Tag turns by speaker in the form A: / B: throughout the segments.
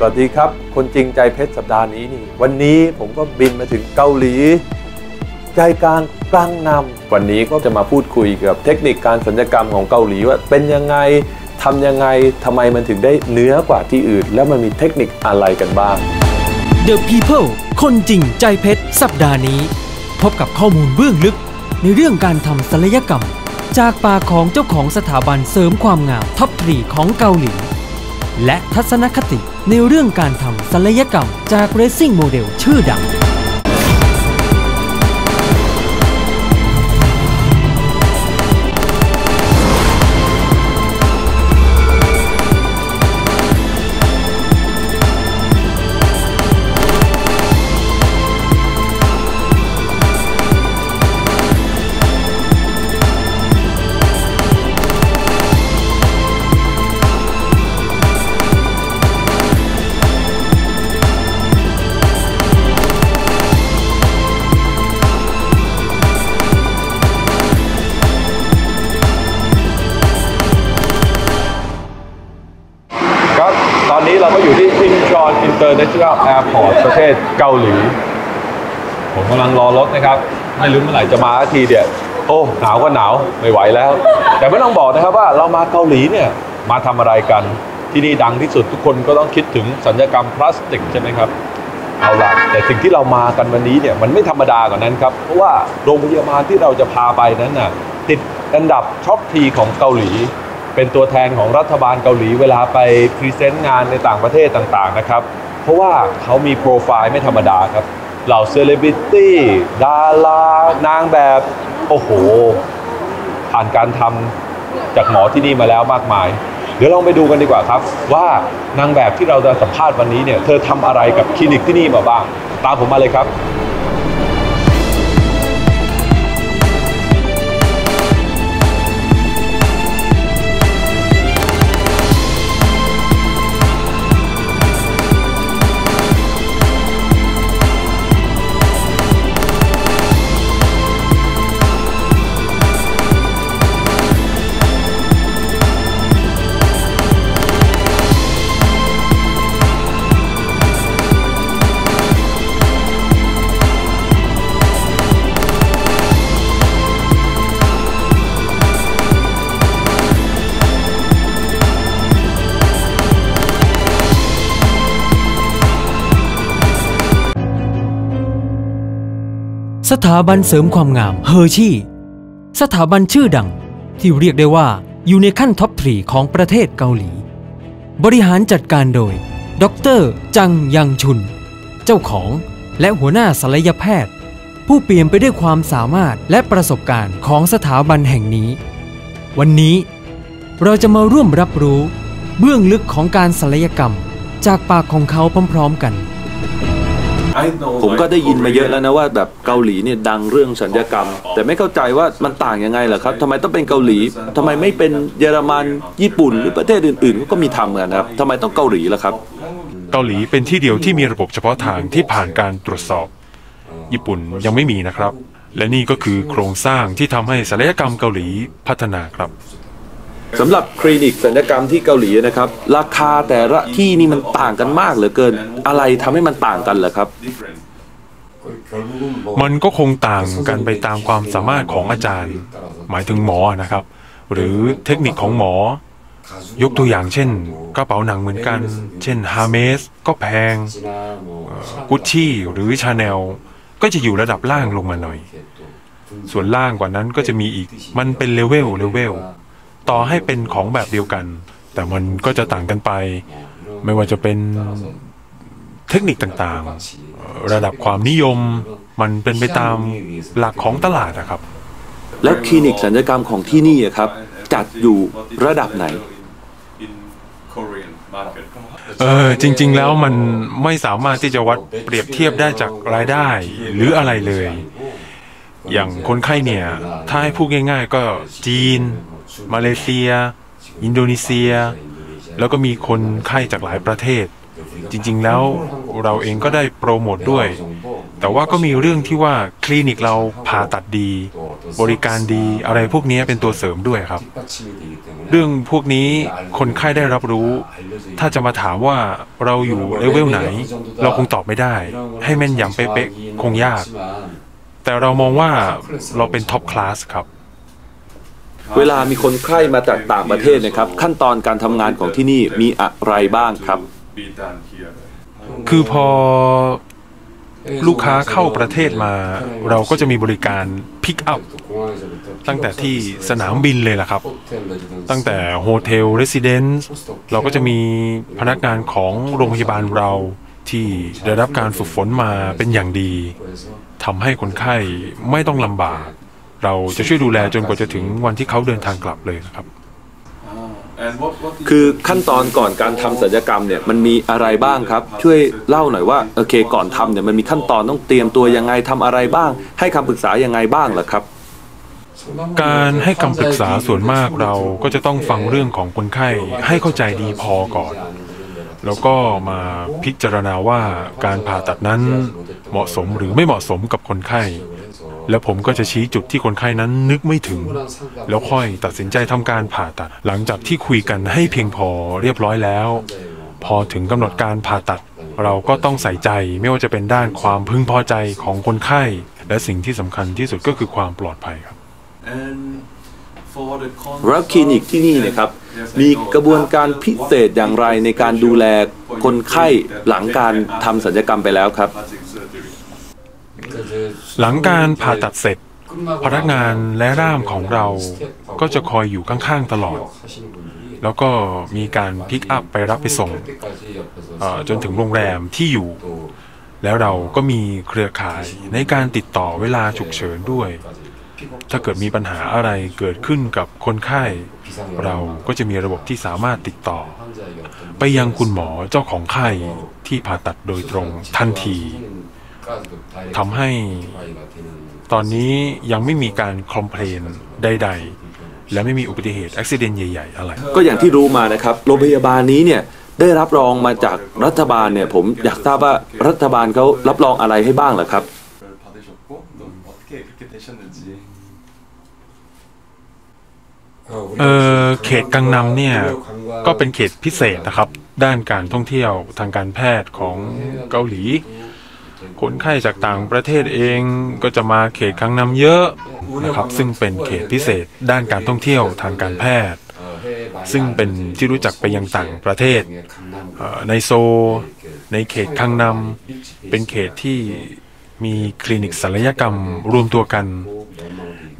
A: สวัสดีครับ คนจริงใจเพชรสัปดาห์นี้นี่ วันนี้ผมก็บินมาถึงเกาหลี ใจกลางกลางนำวันนี้ก็จะมาพูดคุยกับเทคนิคการสัญญกรรมของเกาหลีว่าเป็นยังไงทำยังไงทำไมมันถึงได้เนื้อกว่าที่อื่น แล้วมันมีเทคนิคอะไรกันบ้าง
B: The People คนจริงใจเพชรสัปดาห์นี้ พบกับข้อมูลเบื้องลึกในเรื่องการทำศัลยกรรม จากปากของเจ้าของสถาบันเสริมความงามท็อปทรีของเกาหลี และทัศนคติในเรื่องการทำศัลยกรรมจากเรซซิ่งโมเดลชื่อดัง
A: อนอินเตอร์เนชั่นแนลแอร์พอร์ตประเทศเกาหลี ผมกำลังรอรถนะครับ ไม่รู้เมื่อไหร่จะมาสักทีเดียวโอ้หนาวก็หนาวไม่ไหวแล้ว แต่ไม่ต้องบอกนะครับว่าเรามาเกาหลีเนี่ยมาทำอะไรกันที่นี่ดังที่สุดทุกคนก็ต้องคิดถึงสัญญกรรมพลาสติกใช่ไหมครับเอาละแต่สิ่งที่เรามากันวันนี้เนี่ยมันไม่ธรรมดากว่านั้นครับ เพราะว่าโรงพยาบาลที่เราจะพาไปนั้นน่ะติดอันดับท็อปทีของเกาหลี เป็นตัวแทนของรัฐบาลเกาหลีเวลาไปพรีเซนต์งานในต่างประเทศต่างๆนะครับเพราะว่าเขามีโปรไฟล์ไม่ธรรมดาครับ เหล่าเซเลบริตี้ ดารานางแบบ โอ้โห ผ่านการทำจากหมอที่นี่มาแล้วมากมาย เดี๋ยวลองไปดูกันดีกว่าครับ ว่านางแบบที่เราจะสัมภาษณ์วันนี้เนี่ย เธอทำอะไรกับคลินิกที่นี่มาบ้าง ตามผมมาเลยครับ
B: สถาบันเสริมความงามเฮอร์ชี่ สถาบันชื่อดังที่เรียกได้ว่าอยู่ในขั้นท็อปทรีของประเทศเกาหลี บริหารจัดการโดย ดร จังยังชุน เจ้าของและหัวหน้าศัลยแพทย์ ผู้เปลี่ยนไปด้วยความสามารถและประสบการณ์ของสถาบันแห่งนี้ วันนี้เราจะมาร่วมรับรู้ เบื้องลึกของการศัลยกรรม จากปากของเขาพร้อมๆกัน
C: ผมก็ได้ยินมาเยอะแล้วนะว่าแบบเกาหลีเนี่ยดังเรื่องสัญญกรรม แต่ไม่เข้าใจว่ามันต่างยังไงเหรอครับทำไมต้องเป็นเกาหลีทำไมไม่เป็นเยอรมันญี่ปุ่นหรือประเทศอื่นๆ ก็มีทำกันครับทำไมต้องเกาหลีล่ะครับ
D: เกาหลีเป็นที่เดียวที่มีระบบเฉพาะทางที่ผ่านการตรวจสอบ ญี่ปุ่นยังไม่มีนะครับ และนี่ก็คือโครงสร้างที่ทำให้ศัลยกรรมเกาหลีพัฒนาครับ
C: สำหรับคลินิกสัญญกรรมที่เกาหลีนะครับ ราคาแต่ละที่นี่มันต่างกันมากเหลือเกิน อะไรทำให้มันต่างกันเหรอครับ
D: มันก็คงต่างกันไปตามความสามารถของอาจารย์ หมายถึงหมอนะครับ หรือเทคนิคของหมอ ยกตัวอย่างเช่นกระเป๋าหนังเหมือนกัน เช่นฮาเมสก็แพงกุชชี่หรือชาแนลก็จะอยู่ระดับล่างลงมาหน่อย ส่วนล่างกว่านั้นก็จะมีอีกมันเป็นเลเวลเลเวล ต่อให้เป็นของแบบเดียวกัน แต่มันก็จะต่างกันไป ไม่ว่าจะเป็นเทคนิคต่างๆ ระดับความนิยมมันเป็นไปตามหลักของตลาดนะครับ
C: แล้วคลินิกสัญญกรรมของที่นี่อะครับ จัดอยู่ระดับไหน
D: เออจริง ๆ แล้วมันไม่สามารถที่จะวัดเปรียบเทียบได้จากรายได้หรืออะไรเลย อย่างคนไข้เนี่ย ถ้าให้พูดง่าย ๆ ก็จีน มาเลเซีย อินโดนีเซีย แล้วก็มีคนไข้จากหลายประเทศ จริงๆแล้วเราเองก็ได้โปรโมทด้วย แต่ว่าก็มีเรื่องที่ว่าคลินิกเราผ่าตัดดี บริการดีอะไรพวกนี้เป็นตัวเสริมด้วยครับ เรื่องพวกนี้คนไข้ได้รับรู้ ถ้าจะมาถามว่าเราอยู่เลเวลไหน เราคงตอบไม่ได้ ให้แม่นยำเป๊ะๆคงยาก แต่เรามองว่าเราเป็นท็อปคลาสครับ
C: เวลามีคนไข้มาจากต่างประเทศนะครับ ขั้นตอนการทำงานของที่นี่มีอะไรบ้างครับ
D: คือพอลูกค้าเข้าประเทศมา เราก็จะมีบริการพิกอัพตั้งแต่ที่สนามบินเลยล่ะครับ ตั้งแต่โฮเทลเรสซิเดนซ์เราก็จะมีพนักงานของโรงพยาบาลเราที่ได้รับการฝึกฝนมาเป็นอย่างดีทำให้คนไข้ไม่ต้องลำบาก เราจะช่วยดูแลจนกว่าจะถึงวันที่เขาเดินทางกลับเลยนะครับ
C: คือขั้นตอนก่อนการทำศัลยกรรมเนี่ยมันมีอะไรบ้างครับ ช่วยเล่าหน่อยว่าโอเค ก่อนทำเนี่ยมันมีขั้นตอนต้องเตรียมตัวยังไงทำอะไรบ้าง ให้คำปรึกษายังไงบ้างล่ะครับ
D: การให้คำปรึกษาส่วนมากเราก็จะต้องฟังเรื่องของคนไข้ให้เข้าใจดีพอก่อนแล้วก็มาพิจารณาว่าการผ่าตัดนั้นเหมาะสมหรือไม่เหมาะสมกับคนไข้ แล้วผมก็จะชี้จุดที่คนไข้นั้นนึกไม่ถึง แล้วค่อยตัดสินใจทำการผ่าตัด หลังจากที่คุยกันให้เพียงพอเรียบร้อยแล้ว พอถึงกำหนดการผ่าตัด เราก็ต้องใส่ใจไม่ว่าจะเป็นด้านความพึงพอใจของคนไข้ และสิ่งที่สำคัญที่สุดก็คือความปลอดภัยครับ
C: แล้วคลินิกที่นี่นะครับ มีกระบวนการพิเศษอย่างไรในการดูแลคนไข้หลังการทำศัลยกรรมไปแล้วครับ
D: หลังการผ่าตัดเสร็จ พนักงานและร่ามของเราก็จะคอยอยู่ข้างๆตลอด แล้วก็มีการพิกอัพไปรับไปส่งจนถึงโรงแรมที่อยู่ แล้วเราก็มีเครือข่ายในการติดต่อเวลาฉุกเฉินด้วย ถ้าเกิดมีปัญหาอะไรเกิดขึ้นกับคนไข้ เราก็จะมีระบบที่สามารถติดต่อ ไปยังคุณหมอเจ้าของไข้ที่ผ่าตัดโดยตรงทันที ทำให้ตอนนี้ยังไม่มีการคอมเพลนใด ๆ และไม่มีอุบัติเหตุอุบิเหตุใหญ่ ๆ อะไร
C: ก็อย่างที่รู้มานะครับ โรงพยาบาลนี้เนี่ยได้รับรองมาจากรัฐบาลเนี่ย ผมอยากทราบว่ารัฐบาลเขารับรองอะไรให้บ้างเหรอครับ
D: เออเขตกังนำเนี่ย ก็เป็นเขตพิเศษนะครับ ด้านการท่องเที่ยวทางการแพทย์ของเกาหลี คนไข้จากต่างประเทศเองก็จะมาเขตกังนำเยอะนะครับ ซึ่งเป็นเขตพิเศษด้านการท่องเที่ยวทางการแพทย์ ซึ่งเป็นที่รู้จักไปยังต่างประเทศ ในโซ ในเขตคังนำเป็นเขตที่มีคลินิกศัลยกรรมรวมตัวกัน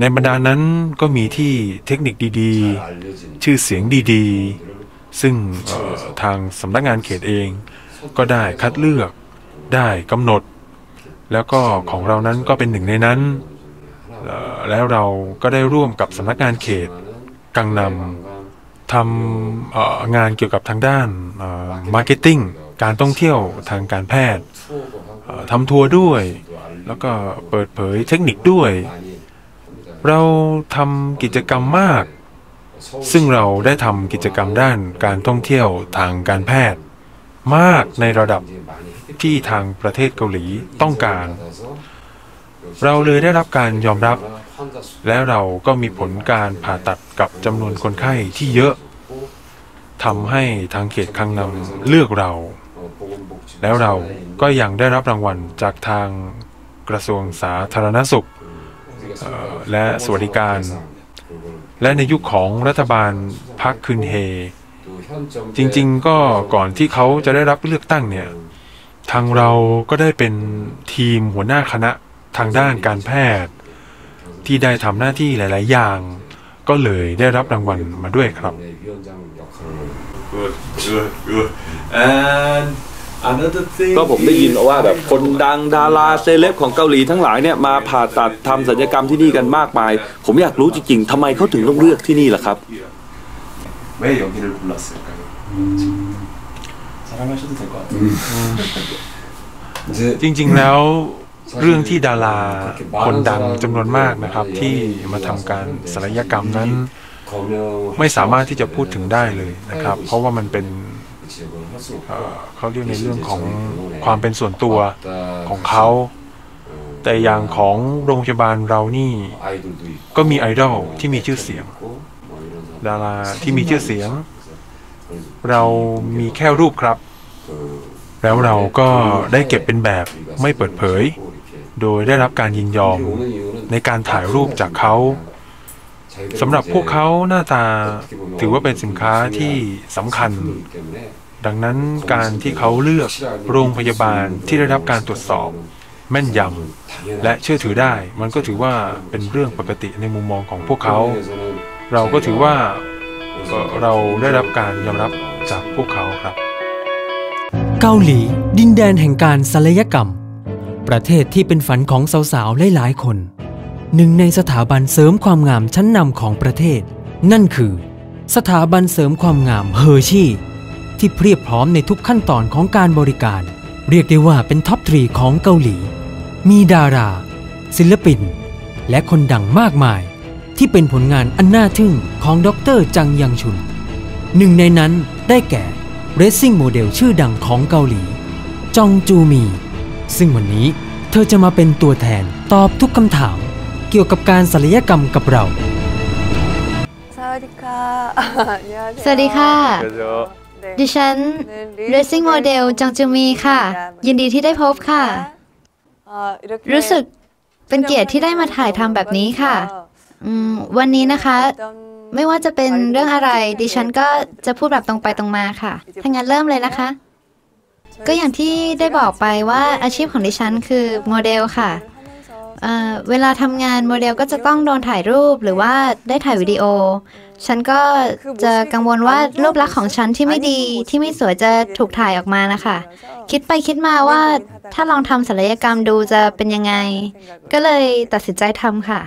D: ในบรรดานั้นก็มีที่เทคนิคดีๆ ชื่อเสียงดีๆ ซึ่งทางสำนักงานเขตเองก็ได้คัดเลือก ได้กำหนด แล้วก็ของเรานั้นก็เป็นหนึ่งในนั้น แล้วเราก็ได้ร่วมกับสำนักงานเขตกังนำทำงานเกี่ยวกับทางด้านมาร์เก็ตติ้งการท่องเที่ยวทางการแพทย์ทำทัวร์ด้วย แล้วก็เปิดเผยเทคนิคด้วย เราทำกิจกรรมมาก ซึ่งเราได้ทำกิจกรรมด้านการท่องเที่ยวทางการแพทย์ มากในระดับ ที่ทางประเทศเกาหลีต้องการ เราเลยได้รับการยอมรับ และเราก็มีผลการผ่าตัดกับจำนวนคนไข้ที่เยอะทำให้ทางเขตคังนำเลือกเรา แล้วเราก็ยังได้รับรางวัลจากทางกระทรวงสาธารณสุข และสวัสดิการ และในยุคของรัฐบาลพักคืนเฮ จริง ๆ ก็ก่อนที่เขาจะได้รับเลือกตั้งเนี่ย ทางเราก็ได้เป็นทีมหัวหน้าคณะทางด้านการแพทย์ ที่ได้ทำหน้าที่หลาย ๆ อย่าง ก็เลยได้รับรางวัลมาด้วยครับ
E: Good, good, good. And another thing
C: ก็ผมได้ยินมาว่าแบบคนดังดาราเซเลบของเกาหลีทั้งหลายเนี่ยมาผ่าตัดทำศัลยกรรมที่นี่กันมากมาย ผมอยากรู้จริงๆทำไมเขาถึงต้องเลือกที่นี่ล่ะครับ
E: 왜 여기를 골랐을까요? 사랑 하셔도 될 것 같아요.
D: จริง ๆ แล้วเรื่องที่ดาราคนดังจำนวนมากนะครับ ที่มาทำการศัลยกรรมนั้น ไม่สามารถที่จะพูดถึงได้เลยนะครับ เพราะว่ามันเป็นเอ่อเขาเรียกในเรื่องของความเป็นส่วนตัวของเขา แต่อย่างของโรงพยาบาลเรานี่ ก็มีไอดอลที่มีชื่อเสียง ดาราที่มีชื่อเสียง เรามีแค่รูปครับ แล้วเราก็ได้เก็บเป็นแบบไม่เปิดเผย โดยได้รับการยินยอมในการถ่ายรูปจากเขาสำหรับพวกเขาหน้าตาถือว่าเป็นสินค้าที่สำคัญ ดังนั้นการที่เขาเลือกโรงพยาบาลที่ได้รับการตรวจสอบ แม่นยำและเชื่อถือได้ มันก็ถือว่าเป็นเรื่องปกติในมุมมองของพวกเขา เราก็ถือว่าเอ่อเราได้รับการยอมรับจากพวกเขาครับ
B: เกาหลี ดินแดนแห่งการศัลยกรรม ประเทศที่เป็นฝันของสาวๆหลายๆคน หนึ่งในสถาบันเสริมความงามชั้นนำของประเทศ นั่นคือ สถาบันเสริมความงามเฮอร์ชี่ ที่เพียบพร้อมในทุกขั้นตอนของการบริการ เรียกได้ว่าเป็นท็อปทรีของเกาหลี มีดารา ศิลปิน และคนดังมากมาย ที่เป็นผลงานอันน่าทึ่งของดรจังยังชุน หนึ่งในนั้นได้แก่ เรซซิ่งโมเดลชื่อดังของเกาหลี จองจูมี ซึ่งวันนี้เธอจะมาเป็นตัวแทนตอบทุกคำถาม เกี่ยวกับการศัลยกรรมกับเรา
F: สวัสดีค่ะ
G: สวัสดีค่ะ ดิฉัน Racing Model จังจูมีค่ะ ยินดีที่ได้พบค่ะ รู้สึกเป็นเกียรติที่ได้มาถ่ายทำแบบนี้ค่ะอืมวันนี้นะคะ ไม่ว่าจะเป็นเรื่องอะไร ดิฉันก็จะพูดแบบตรงไปตรงมาค่ะถ้างั้นเริ่มเลยนะคะ ก็อย่างที่ได้บอกไปว่าอาชีพของดิฉันคือโมเดลค่ะเอ่อเวลาทำงานโมเดลก็จะต้องโดนถ่ายรูปหรือว่าได้ถ่ายวิดีโอ ฉันก็จะกังวลว่ารูปลักษณ์ของฉันที่ไม่ดีที่ไม่สวยจะถูกถ่ายออกมานะคะ คิดไปคิดมาว่าถ้าลองทำศัลยกรรมดูจะเป็นยังไง ก็เลยตัดสินใจทำค่ะ